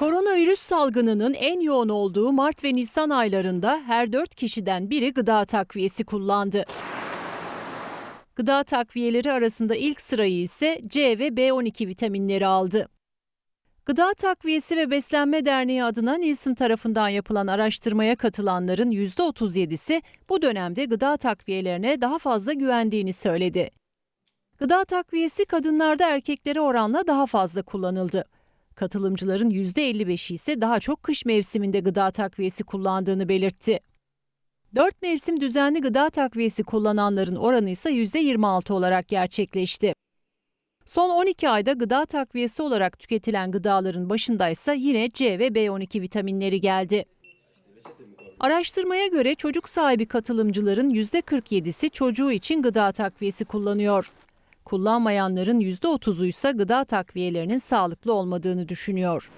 Koronavirüs salgınının en yoğun olduğu Mart ve Nisan aylarında her 4 kişiden biri gıda takviyesi kullandı. Gıda takviyeleri arasında ilk sırayı ise C ve B12 vitaminleri aldı. Gıda Takviyesi ve Beslenme Derneği adına Nielsen tarafından yapılan araştırmaya katılanların %37'si bu dönemde gıda takviyelerine daha fazla güvendiğini söyledi. Gıda takviyesi kadınlarda erkeklere oranla daha fazla kullanıldı. Katılımcıların %55'i ise daha çok kış mevsiminde gıda takviyesi kullandığını belirtti. 4 mevsim düzenli gıda takviyesi kullananların oranı ise %26 olarak gerçekleşti. Son 12 ayda gıda takviyesi olarak tüketilen gıdaların başındaysa yine C ve B12 vitaminleri geldi. Araştırmaya göre çocuk sahibi katılımcıların %47'si çocuğu için gıda takviyesi kullanıyor. Kullanmayanların %30'u ise gıda takviyelerinin sağlıklı olmadığını düşünüyor.